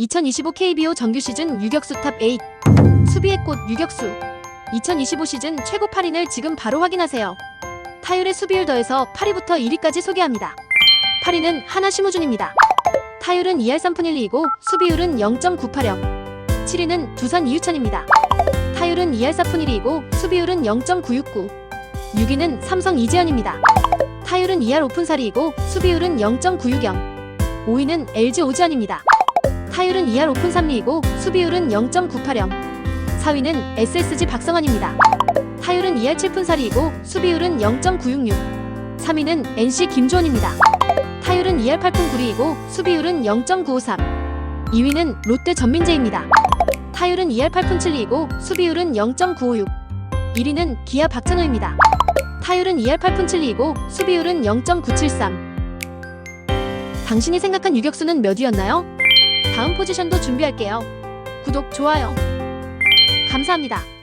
2025 KBO 정규 시즌 유격수 탑 8 수비의 꽃 유격수 2025 시즌 최고 8인을 지금 바로 확인하세요. 타율의 수비율 더해서 8위부터 1위까지 소개합니다. 8위는 하나 심우준입니다. 타율은 2할 3푼 1리이고 수비율은 0.980 7위는 두산 이유찬입니다. 타율은 2할 4푼 1리이고 수비율은 0.969 6위는 삼성 이재현입니다. 타율은 2할 5푼 4리이고 수비율은 0.960 5위는 LG 오지환입니다. 타율은 2할 5푼 3리이고 수비율은 0.980 4위는 SSG 박성환입니다. 타율은 2할 7푼 4리이고 수비율은 0.966 3위는 NC 김주원입니다. 타율은 2할 8푼 9리이고 수비율은 0.953 2위는 롯데 전민재입니다. 타율은 2할 8푼 7리이고 수비율은 0.956 1위는 기아 박찬호입니다. 타율은 2할 8푼 7리이고 수비율은 0.973 당신이 생각한 유격수는 몇 위였나요? 다음 포지션도 준비할게요. 구독, 좋아요. 감사합니다.